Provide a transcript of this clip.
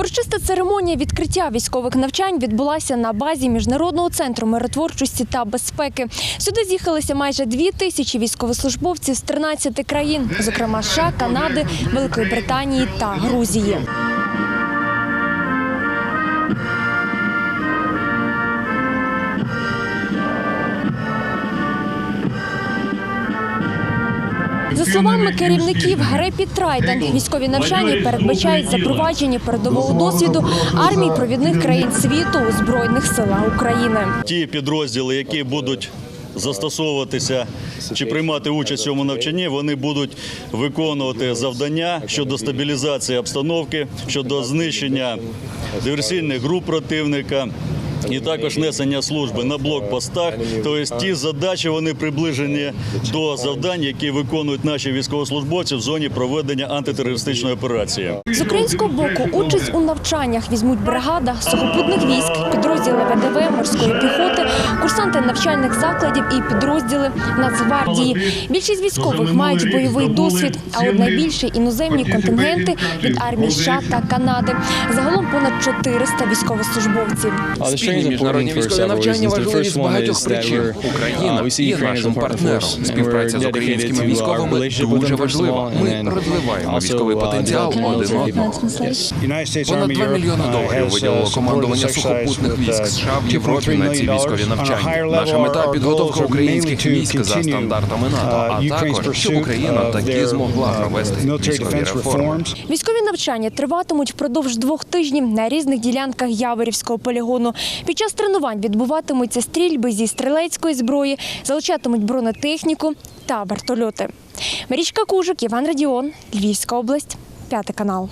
Урочиста церемонія відкриття військових навчань відбулася на базі міжнародного центру миротворчості та безпеки. Сюди з'їхалися майже дві тисячі військовослужбовців з 13 країн, зокрема США, Канади, Великої Британії та Грузії. За словами керівників Грепі Трайден, військові навчання передбачають запровадження передового досвіду армій провідних країн світу у збройних силах України. ті підрозділи, які будуть застосовуватися чи приймати участь в цьому навчанні, вони будуть виконувати завдання щодо стабілізації обстановки, щодо знищення диверсійних груп противника. І також несення служби на блокпостах. Тобто ті задачі вони приближені до завдань, які виконують наші військовослужбовці в зоні проведення антитерористичної операції. З українського боку участь у навчаннях візьмуть бригада сухопутних військ, підрозділи ВДВ, морської піхоти, курсанти навчальних закладів і підрозділи Нацгвардії. Більшість військових мають бойовий досвід, а от найбільше іноземні контингенти від армії США та Канади. Загалом понад 400 військовослужбовців. Міжнародні військові навчання важливі з багатьох причин. Україна є нашим партнером. Співпраця з українськими військовими дуже важлива. Ми розвиваємо військовий потенціал один одного. Понад 2 мільйони доларів виділило командування сухопутних військ США в Європі на ці військові навчання. Наша мета підготовка українських військ за стандартами НАТО, а також щоб Україна таки змогла провести військові реформи. Військові навчання триватимуть впродовж двох тижнів на різних ділянках Яворівського полігону. Під час тренувань відбуватимуться стрільби зі стрілецької зброї, залучатимуть бронетехніку та вертольоти. Марічка Кужик, Іван Радіон, Львівська область, п'ятий канал.